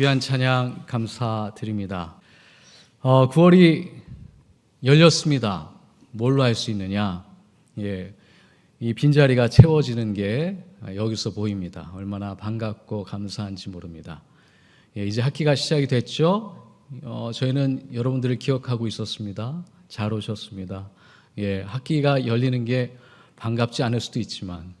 귀한 찬양 감사드립니다. 어, 9월이 열렸습니다. 뭘로 할 수 있느냐? 예, 이 빈자리가 채워지는 게 여기서 보입니다. 얼마나 반갑고 감사한지 모릅니다. 예, 이제 학기가 시작이 됐죠? 어, 저희는 여러분들을 기억하고 있었습니다. 잘 오셨습니다. 예, 학기가 열리는 게 반갑지 않을 수도 있지만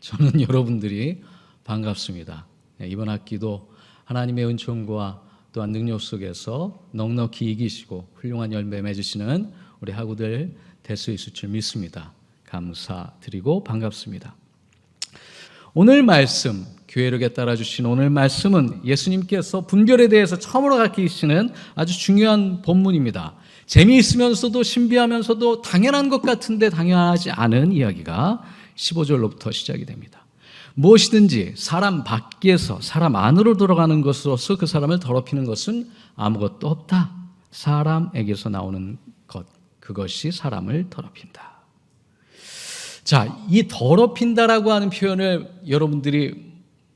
저는 여러분들이 반갑습니다. 예, 이번 학기도 하나님의 은총과 또한 능력 속에서 넉넉히 이기시고 훌륭한 열매 맺으시는 우리 학우들 될 수 있을 줄 믿습니다. 감사드리고 반갑습니다. 오늘 말씀, 교회력에 따라 주신 오늘 말씀은 예수님께서 분별에 대해서 처음으로 가르치시는 아주 중요한 본문입니다. 재미있으면서도 신비하면서도 당연한 것 같은데 당연하지 않은 이야기가 15절로부터 시작이 됩니다. 무엇이든지 사람 밖에서 사람 안으로 들어가는 것으로서 그 사람을 더럽히는 것은 아무것도 없다. 사람에게서 나오는 것, 그것이 사람을 더럽힌다. 자, 이 더럽힌다라고 하는 표현을 여러분들이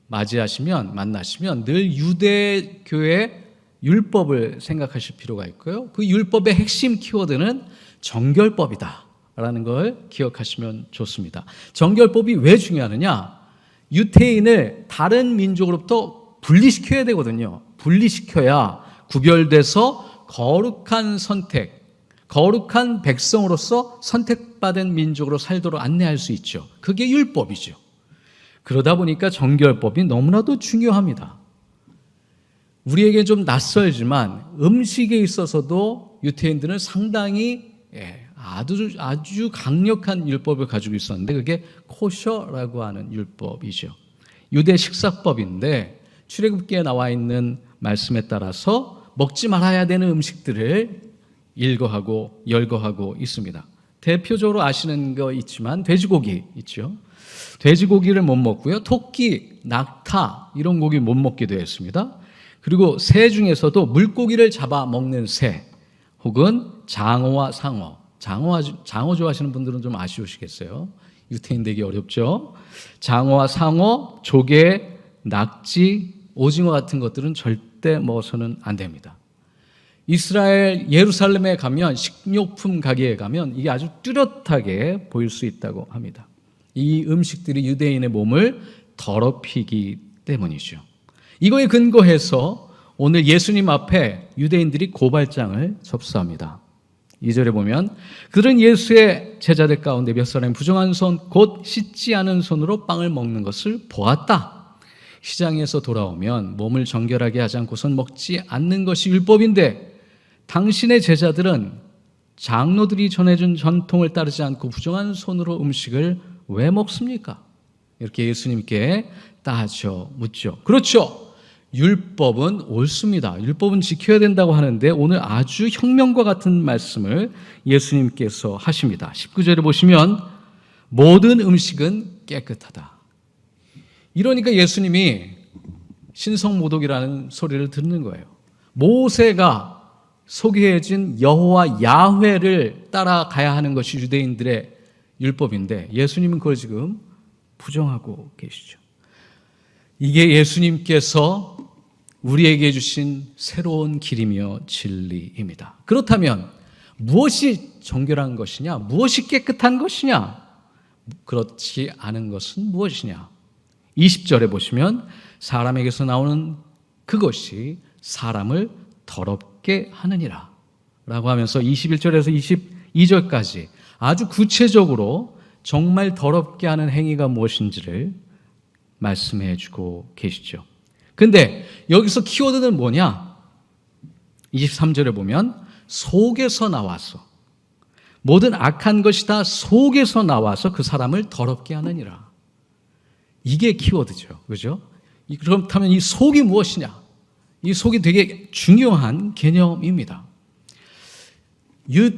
맞이하시면, 만나시면 늘 유대교의 율법을 생각하실 필요가 있고요. 그 율법의 핵심 키워드는 정결법이다. 라는 걸 기억하시면 좋습니다. 정결법이 왜 중요하느냐? 유태인을 다른 민족으로부터 분리시켜야 되거든요. 분리시켜야 구별돼서 거룩한 선택, 거룩한 백성으로서 선택받은 민족으로 살도록 안내할 수 있죠. 그게 율법이죠. 그러다 보니까 정결법이 너무나도 중요합니다. 우리에게 좀 낯설지만 음식에 있어서도 유태인들은 상당히 예, 아주 아주 강력한 율법을 가지고 있었는데 그게 코셔라고 하는 율법이죠. 유대 식사법인데 출애굽기에 나와 있는 말씀에 따라서 먹지 말아야 되는 음식들을 일거하고 열거하고 있습니다. 대표적으로 아시는 거 있지만 돼지고기 있죠. 돼지고기를 못 먹고요. 토끼, 낙타 이런 고기 못 먹게 되었습니다. 그리고 새 중에서도 물고기를 잡아 먹는 새 혹은 장어와 상어. 장어 장어 좋아하시는 분들은 좀 아쉬우시겠어요. 유태인 되기 어렵죠. 장어와 상어, 조개, 낙지, 오징어 같은 것들은 절대 먹어서는 안 됩니다. 이스라엘 예루살렘에 가면 식료품 가게에 가면 이게 아주 뚜렷하게 보일 수 있다고 합니다. 이 음식들이 유대인의 몸을 더럽히기 때문이죠. 이거에 근거해서 오늘 예수님 앞에 유대인들이 고발장을 접수합니다. 2절에 보면 그들은 예수의 제자들 가운데 몇 사람이 부정한 손 곧 씻지 않은 손으로 빵을 먹는 것을 보았다. 시장에서 돌아오면 몸을 정결하게 하지 않고선 먹지 않는 것이 율법인데 당신의 제자들은 장로들이 전해준 전통을 따르지 않고 부정한 손으로 음식을 왜 먹습니까? 이렇게 예수님께 따져 묻죠. 그렇죠. 율법은 옳습니다. 율법은 지켜야 된다고 하는데 오늘 아주 혁명과 같은 말씀을 예수님께서 하십니다. 19절에 보시면 모든 음식은 깨끗하다. 이러니까 예수님이 신성모독이라는 소리를 듣는 거예요. 모세가 소개해진 여호와 야훼를 따라가야 하는 것이 유대인들의 율법인데 예수님은 그걸 지금 부정하고 계시죠. 이게 예수님께서 우리에게 주신 새로운 길이며 진리입니다. 그렇다면 무엇이 정결한 것이냐? 무엇이 깨끗한 것이냐? 그렇지 않은 것은 무엇이냐? 20절에 보시면 사람에게서 나오는 그것이 사람을 더럽게 하느니라. 라고 하면서 21절에서 22절까지 아주 구체적으로 정말 더럽게 하는 행위가 무엇인지를 말씀해 주고 계시죠. 근데 여기서 키워드는 뭐냐? 23절에 보면 속에서 나와서 모든 악한 것이 다 속에서 나와서 그 사람을 더럽게 하느니라. 이게 키워드죠. 그죠? 그렇다면 이 속이 무엇이냐? 이 속이 되게 중요한 개념입니다. 유,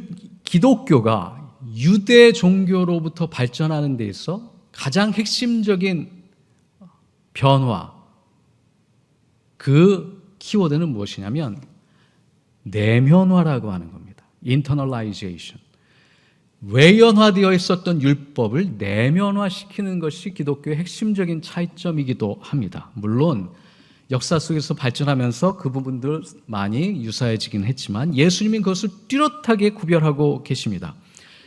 기독교가 유대 종교로부터 발전하는 데 있어 가장 핵심적인 변화, 그 키워드는 무엇이냐면 내면화라고 하는 겁니다. internalization. 외연화되어 있었던 율법을 내면화시키는 것이 기독교의 핵심적인 차이점이기도 합니다. 물론 역사 속에서 발전하면서 그 부분들 많이 유사해지긴 했지만 예수님이 그것을 뚜렷하게 구별하고 계십니다.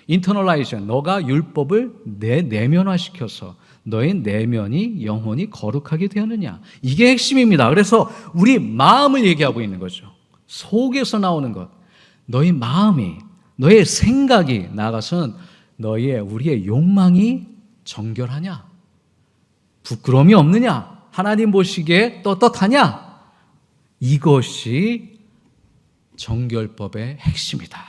인터널라이션, 너가 율법을 내 내면화시켜서 너의 내면이 영혼이 거룩하게 되었느냐. 이게 핵심입니다. 그래서 우리 마음을 얘기하고 있는 거죠. 속에서 나오는 것. 너의 마음이, 너의 생각이 나아가서는 너의 우리의 욕망이 정결하냐? 부끄러움이 없느냐? 하나님 보시기에 떳떳하냐? 이것이 정결법의 핵심이다.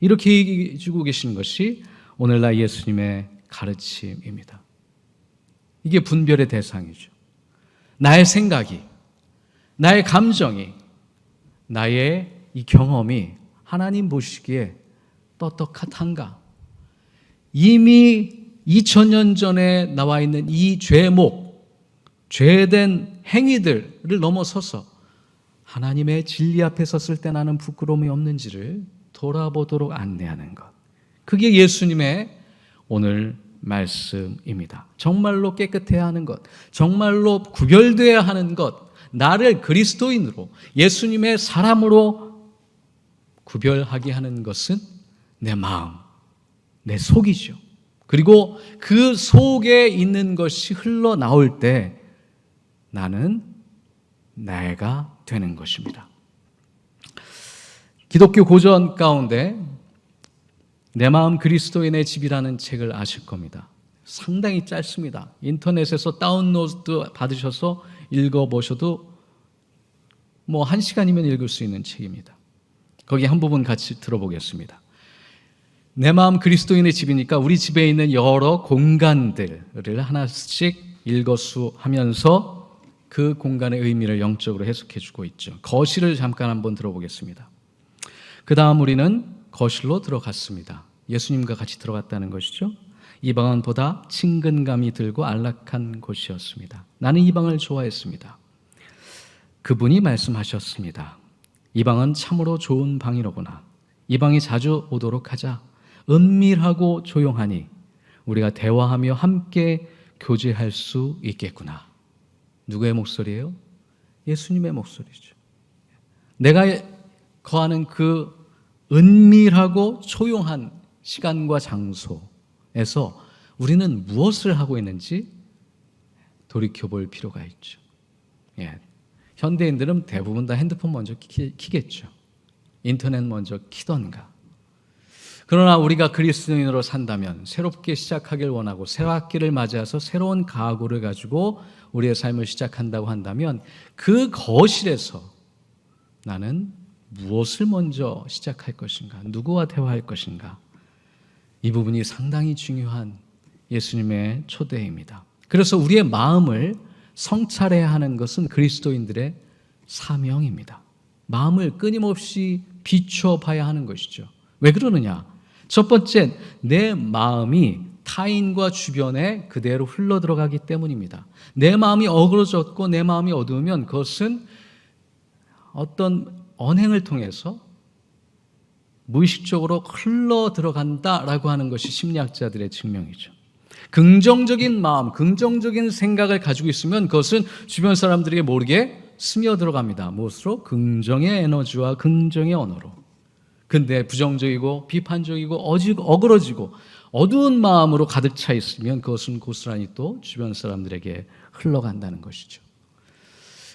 이렇게 얘기해 주고 계시는 것이 오늘날 예수님의 가르침입니다. 이게 분별의 대상이죠. 나의 생각이, 나의 감정이, 나의 이 경험이 하나님 보시기에 떳떳한가? 이미 2000년 전에 나와 있는 이 죄목, 죄된 행위들을 넘어서서 하나님의 진리 앞에 섰을 때 나는 부끄러움이 없는지를 돌아보도록 안내하는 것. 그게 예수님의 오늘 말씀입니다. 정말로 깨끗해야 하는 것, 정말로 구별되어야 하는 것, 나를 그리스도인으로 예수님의 사람으로 구별하게 하는 것은 내 마음, 내 속이죠. 그리고 그 속에 있는 것이 흘러나올 때 나는 내가 되는 것입니다. 기독교 고전 가운데 내 마음 그리스도인의 집이라는 책을 아실 겁니다. 상당히 짧습니다. 인터넷에서 다운로드 받으셔서 읽어보셔도 뭐 한 시간이면 읽을 수 있는 책입니다. 거기 한 부분 같이 들어보겠습니다. 내 마음 그리스도인의 집이니까 우리 집에 있는 여러 공간들을 하나씩 읽어수하면서 그 공간의 의미를 영적으로 해석해 주고 있죠. 거실을 잠깐 한번 들어보겠습니다. 그 다음 우리는 거실로 들어갔습니다. 예수님과 같이 들어갔다는 것이죠. 이 방은 보다 친근감이 들고 안락한 곳이었습니다. 나는 이 방을 좋아했습니다. 그분이 말씀하셨습니다. 이 방은 참으로 좋은 방이로구나. 이 방에 자주 오도록 하자. 은밀하고 조용하니 우리가 대화하며 함께 교제할 수 있겠구나. 누구의 목소리예요? 예수님의 목소리죠. 내가 거하는 그 은밀하고 조용한 시간과 장소에서 우리는 무엇을 하고 있는지 돌이켜 볼 필요가 있죠. 예. 현대인들은 대부분 다 핸드폰 먼저 키, 겠죠 인터넷 먼저 키던가. 그러나 우리가 그리스도인으로 산다면 새롭게 시작하길 원하고 새 학기를 맞이해서 새로운 각오를 가지고 우리의 삶을 시작한다고 한다면 그 거실에서 나는 무엇을 먼저 시작할 것인가? 누구와 대화할 것인가? 이 부분이 상당히 중요한 예수님의 초대입니다. 그래서 우리의 마음을 성찰해야 하는 것은 그리스도인들의 사명입니다. 마음을 끊임없이 비춰봐야 하는 것이죠. 왜 그러느냐? 첫 번째, 내 마음이 타인과 주변에 그대로 흘러 들어가기 때문입니다. 내 마음이 어그러졌고 내 마음이 어두우면 그것은 어떤 언행을 통해서 무의식적으로 흘러 들어간다라고 하는 것이 심리학자들의 증명이죠. 긍정적인 마음, 긍정적인 생각을 가지고 있으면 그것은 주변 사람들에게 모르게 스며 들어갑니다. 무엇으로? 긍정의 에너지와 긍정의 언어로. 근데 부정적이고 비판적이고 어지고 어그러지고 어두운 마음으로 가득 차 있으면 그것은 고스란히 또 주변 사람들에게 흘러간다는 것이죠.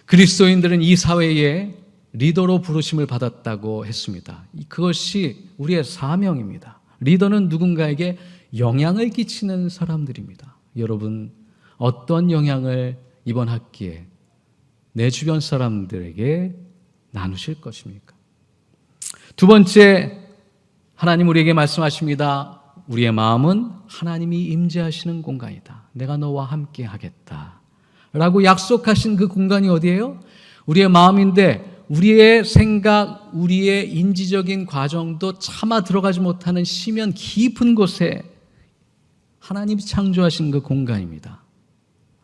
그리스도인들은 이 사회에 리더로 부르심을 받았다고 했습니다. 그것이 우리의 사명입니다. 리더는 누군가에게 영향을 끼치는 사람들입니다. 여러분, 어떤 영향을 이번 학기에 내 주변 사람들에게 나누실 것입니까? 두 번째, 하나님 우리에게 말씀하십니다. 우리의 마음은 하나님이 임재하시는 공간이다. 내가 너와 함께 하겠다. 라고 약속하신 그 공간이 어디예요? 우리의 마음인데 우리의 생각, 우리의 인지적인 과정도 차마 들어가지 못하는 심연 깊은 곳에 하나님이 창조하신 그 공간입니다.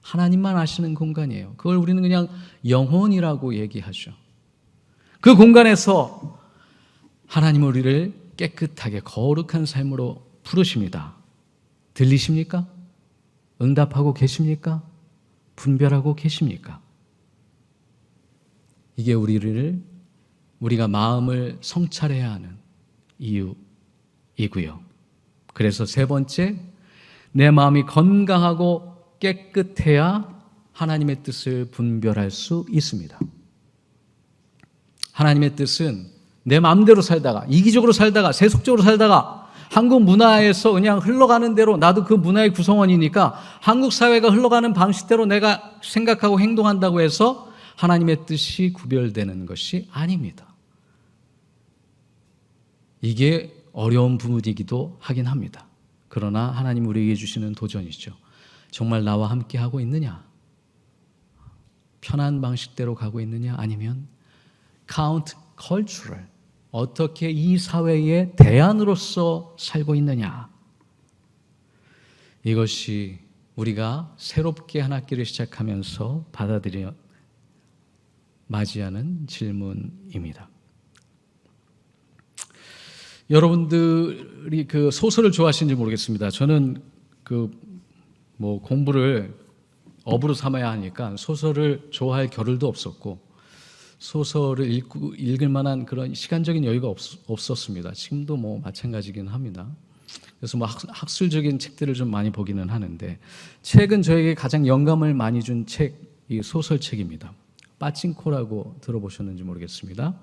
하나님만 아시는 공간이에요. 그걸 우리는 그냥 영혼이라고 얘기하죠. 그 공간에서 하나님 우리를 깨끗하게 거룩한 삶으로 부르십니다. 들리십니까? 응답하고 계십니까? 분별하고 계십니까? 이게 우리를 우리가 마음을 성찰해야 하는 이유이고요. 그래서 세 번째, 내 마음이 건강하고 깨끗해야 하나님의 뜻을 분별할 수 있습니다. 하나님의 뜻은 내 마음대로 살다가 이기적으로 살다가 세속적으로 살다가 한국 문화에서 그냥 흘러가는 대로 나도 그 문화의 구성원이니까 한국 사회가 흘러가는 방식대로 내가 생각하고 행동한다고 해서 하나님의 뜻이 구별되는 것이 아닙니다. 이게 어려운 부분이기도 하긴 합니다. 그러나 하나님 우리에게 주시는 도전이죠. 정말 나와 함께 하고 있느냐? 편한 방식대로 가고 있느냐? 아니면 카운트 컬처럴 어떻게 이 사회의 대안으로서 살고 있느냐? 이것이 우리가 새롭게 한 학기를 시작하면서 받아들여 맞이하는 질문입니다. 여러분들이 그 소설을 좋아하시는지 모르겠습니다. 저는 그 뭐 공부를 업으로 삼아야 하니까 소설을 좋아할 겨를도 없었고 소설을 읽고, 읽을 만한 그런 시간적인 여유가 없, 없었습니다. 지금도 뭐 마찬가지긴 합니다. 그래서 뭐 학, 술적인 책들을 좀 많이 보기는 하는데 책은 저에게 가장 영감을 많이 준 책 이 소설책입니다. 빠친코라고 들어보셨는지 모르겠습니다.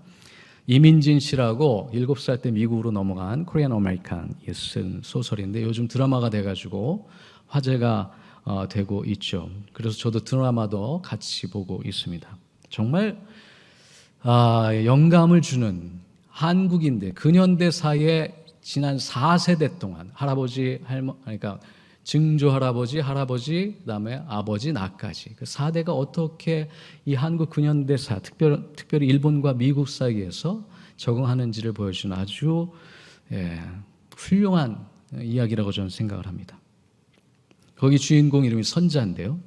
이민진 씨라고 7살 때 미국으로 넘어간 코리안 아메리칸이 쓴 소설인데 요즘 드라마가 돼가지고 화제가 어, 되고 있죠. 그래서 저도 드라마도 같이 보고 있습니다. 정말 아, 영감을 주는 한국인들 근현대 사의 지난 4세대 동안 할아버지 할머 그러니까 증조 할아버지 할아버지 그다음에 아버지 나까지 그 4대가 어떻게 이 한국 근현대사 특별 특별히 일본과 미국 사이에서 적응하는지를 보여주는 아주 예, 훌륭한 이야기라고 저는 생각을 합니다. 거기 주인공 이름이 선자인데요.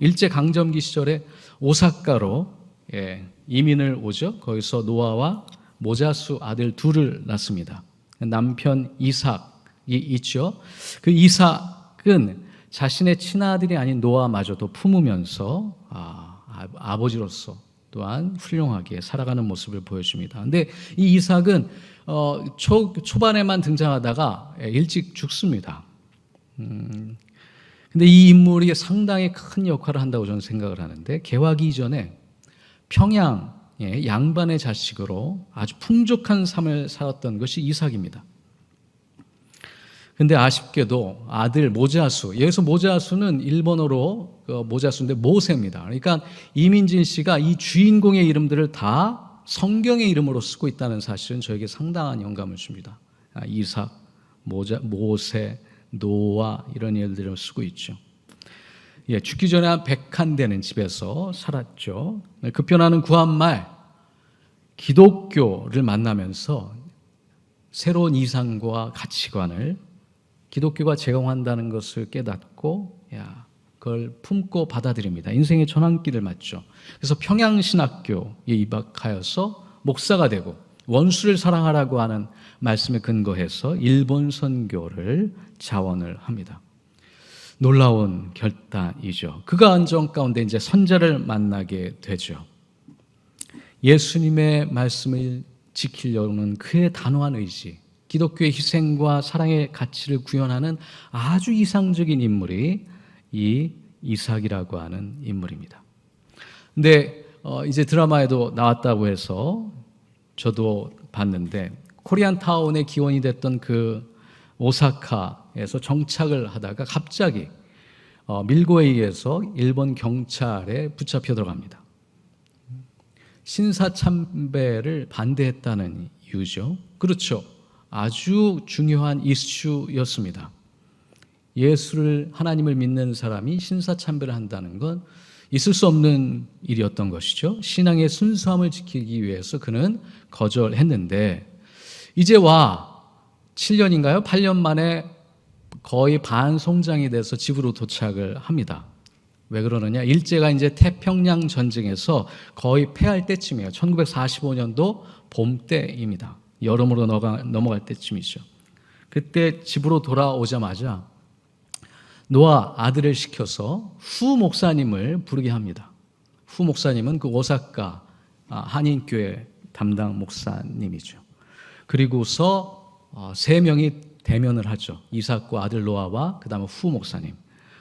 일제 강점기 시절에 오사카로 예, 이민을 오죠. 거기서 노아와 모자수 아들 둘을 낳습니다. 남편 이삭이 있죠. 그 이삭 은 자신의 친아들이 아닌 노아마저도 품으면서 아, 아버지로서 또한 훌륭하게 살아가는 모습을 보여줍니다. 근데 이 이삭은 어, 초, 초반에만 등장하다가 일찍 죽습니다. 음, 근데 이 인물이 상당히 큰 역할을 한다고 저는 생각을 하는데 개화기 이전에 평양의 양반의 자식으로 아주 풍족한 삶을 살았던 것이 이삭입니다. 근데 아쉽게도 아들 모자수, 여기서 모자수는 일본어로 그 모자수인데 모세입니다. 그러니까 이민진 씨가 이 주인공의 이름들을 다 성경의 이름으로 쓰고 있다는 사실은 저에게 상당한 영감을 줍니다. 아, 이삭, 모자, 모세, 노아 이런 일들을 쓰고 있죠. 예, 죽기 전에 한 100한 되는 집에서 살았죠. 급변하는 구한말 기독교를 만나면서 새로운 이상과 가치관을 기독교가 제공한다는 것을 깨닫고 야, 그걸 품고 받아들입니다. 인생의 전환기를 맞죠. 그래서 평양신학교에 입학하여서 목사가 되고 원수를 사랑하라고 하는 말씀에 근거해서 일본 선교를 자원을 합니다. 놀라운 결단이죠. 그가 안정 가운데 이제 선자를 만나게 되죠. 예수님의 말씀을 지키려는 그의 단호한 의지, 기독교의 희생과 사랑의 가치를 구현하는 아주 이상적인 인물이 이 이삭이라고 하는 인물입니다. 근데 어 이제 드라마에도 나왔다고 해서 저도 봤는데 코리안 타운의 기원이 됐던 그 오사카에서 정착을 하다가 갑자기 어, 밀고에 의해서 일본 경찰에 붙잡혀 들어갑니다. 신사 참배를 반대했다는 이유죠. 그렇죠. 아주 중요한 이슈였습니다. 예수를 하나님을 믿는 사람이 신사참배를 한다는 건 있을 수 없는 일이었던 것이죠. 신앙의 순수함을 지키기 위해서 그는 거절했는데 이제 와 7년인가요? 8년 만에 거의 반 송장이 돼서 집으로 도착을 합니다. 왜 그러느냐? 일제가 이제 태평양 전쟁에서 거의 패할 때쯤이에요. 1945년도 봄 때입니다. 여름으로 넘어갈 때쯤이죠. 그때 집으로 돌아오자마자 노아 아들을 시켜서 후 목사님을 부르게 합니다. 후 목사님은 그 오사카 아, 한인교회 담당 목사님이죠. 그리고서 어, 세 명이 대면을 하죠. 이삭과 아들 노아와 그다음에 후 목사님.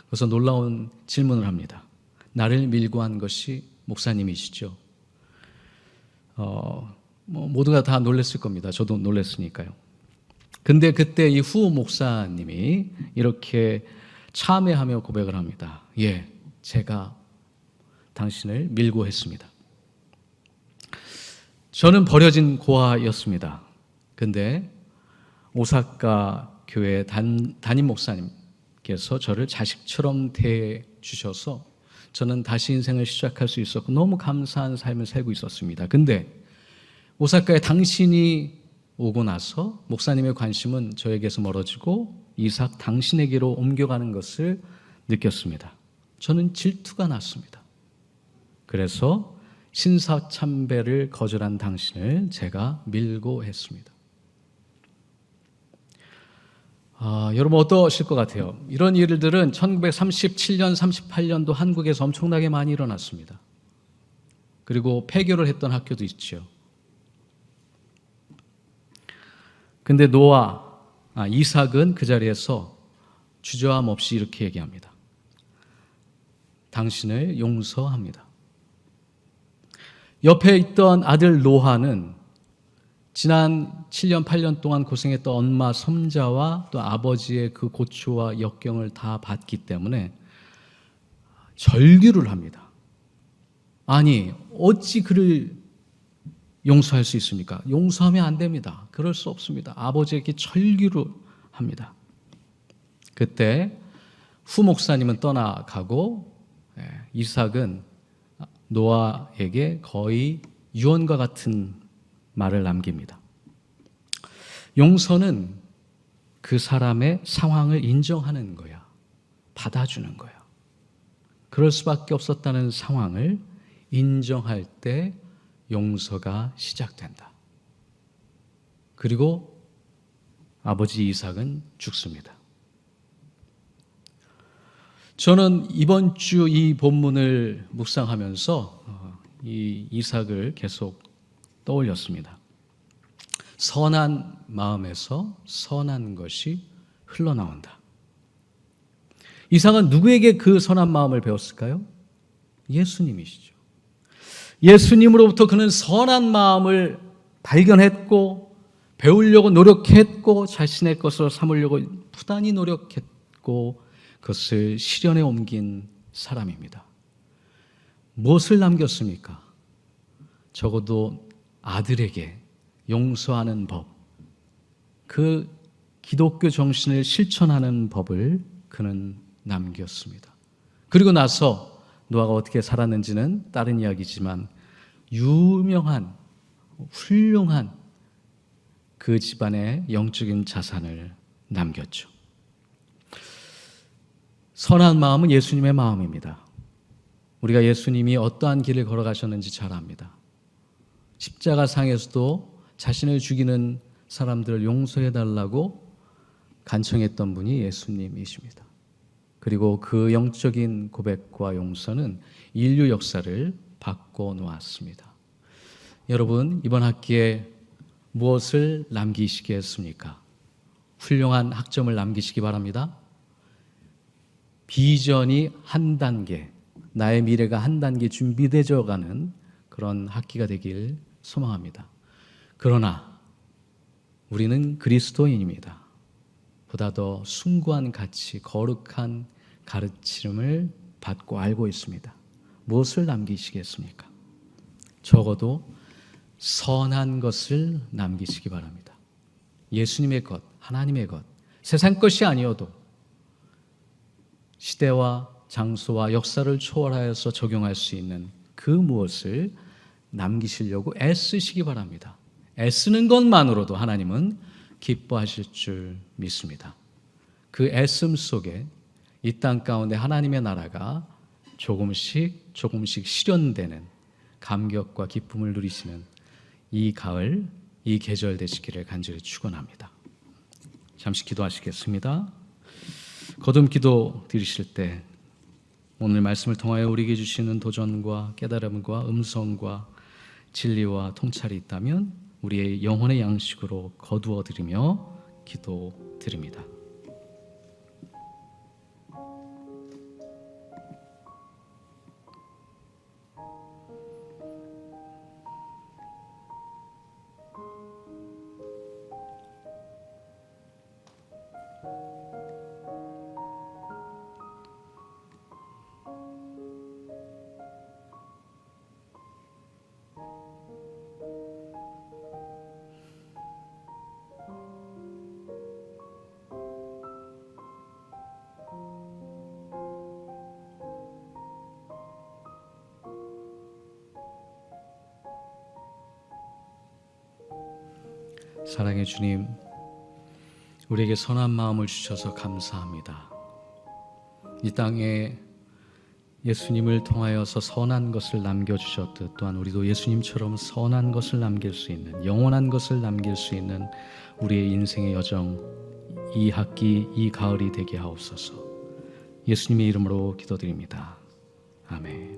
그래서 놀라운 질문을 합니다. 나를 밀고 한 것이 목사님이시죠. 어, 뭐 모두가 다 놀랐을 겁니다. 저도 놀랐으니까요. 근데 그때 이 후 목사님이 이렇게 참회하며 고백을 합니다. 예, 제가 당신을 밀고 했습니다. 저는 버려진 고아였습니다. 근데 오사카 교회 단, 담임 목사님께서 저를 자식처럼 대해 주셔서 저는 다시 인생을 시작할 수 있었고 너무 감사한 삶을 살고 있었습니다. 근데 오사카에 당신이 오고 나서 목사님의 관심은 저에게서 멀어지고 이삭 당신에게로 옮겨가는 것을 느꼈습니다. 저는 질투가 났습니다. 그래서 신사 참배를 거절한 당신을 제가 밀고 했습니다. 아, 여러분 어떠실 것 같아요? 이런 일들은 1937년, 38년도 한국에서 엄청나게 많이 일어났습니다. 그리고 폐교를 했던 학교도 있죠. 근데 노아, 아, 이삭은 그 자리에서 주저함 없이 이렇게 얘기합니다. 당신을 용서합니다. 옆에 있던 아들 노아는 지난 7년, 8년 동안 고생했던 엄마 섬자와 또 아버지의 그 고초와 역경을 다 봤기 때문에 절규를 합니다. 아니, 어찌 그를 용서할 수 있습니까? 용서하면 안 됩니다. 그럴 수 없습니다. 아버지에게 절규를 합니다. 그때 후 목사님은 떠나가고 예, 이삭은 노아에게 거의 유언과 같은 말을 남깁니다. 용서는 그 사람의 상황을 인정하는 거야. 받아주는 거야. 그럴 수밖에 없었다는 상황을 인정할 때 용서가 시작된다. 그리고 아버지 이삭은 죽습니다. 저는 이번 주 이 본문을 묵상하면서 어, 이 이삭을 계속 떠올렸습니다. 선한 마음에서 선한 것이 흘러나온다. 이삭은 누구에게 그 선한 마음을 배웠을까요? 예수님이시죠. 예수님으로부터 그는 선한 마음을 발견했고 배우려고 노력했고 자신의 것으로 삼으려고 부단히 노력했고 그것을 실현에 옮긴 사람입니다. 무엇을 남겼습니까? 적어도 아들에게 용서하는 법, 그 기독교 정신을 실천하는 법을 그는 남겼습니다. 그리고 나서 노아가 어떻게 살았는지는 다른 이야기지만 유명한 훌륭한 그 집안의 영적인 자산을 남겼죠. 선한 마음은 예수님의 마음입니다. 우리가 예수님이 어떠한 길을 걸어가셨는지 잘 압니다. 십자가 상에서도 자신을 죽이는 사람들을 용서해 달라고 간청했던 분이 예수님이십니다. 그리고 그 영적인 고백과 용서는 인류 역사를 바꿔 놓았습니다. 여러분, 이번 학기에 무엇을 남기시겠습니까? 훌륭한 학점을 남기시기 바랍니다. 비전이 한 단계, 나의 미래가 한 단계 준비되어 가는 그런 학기가 되길 소망합니다. 그러나 우리는 그리스도인입니다. 보다 더 숭고한 가치, 거룩한 가르침을 받고 알고 있습니다. 무엇을 남기시겠습니까? 적어도 선한 것을 남기시기 바랍니다. 예수님의 것, 하나님의 것, 세상 것이 아니어도 시대와 장소와 역사를 초월하여서 적용할 수 있는 그 무엇을 남기시려고 애쓰시기 바랍니다. 애쓰는 것만으로도 하나님은 기뻐하실 줄 믿습니다. 그 애씀 속에 이 땅 가운데 하나님의 나라가 조금씩 조금씩 실현되는 감격과 기쁨을 누리시는 이 가을, 이 계절 되시기를 간절히 축원합니다. 잠시 기도하시겠습니다. 거듭 기도 드리실 때 오늘 말씀을 통하여 우리에게 주시는 도전과 깨달음과 음성과 진리와 통찰이 있다면 우리의 영혼의 양식으로 거두어 드리며 기도 드립니다. 사랑의 주님, 우리에게 선한 마음을 주셔서 감사합니다. 이 땅에 예수님을 통하여서 선한 것을 남겨주셨듯 또한 우리도 예수님처럼 선한 것을 남길 수 있는 영원한 것을 남길 수 있는 우리의 인생의 여정 이 학기 이 가을이 되게 하옵소서 예수님의 이름으로 기도드립니다. 아멘.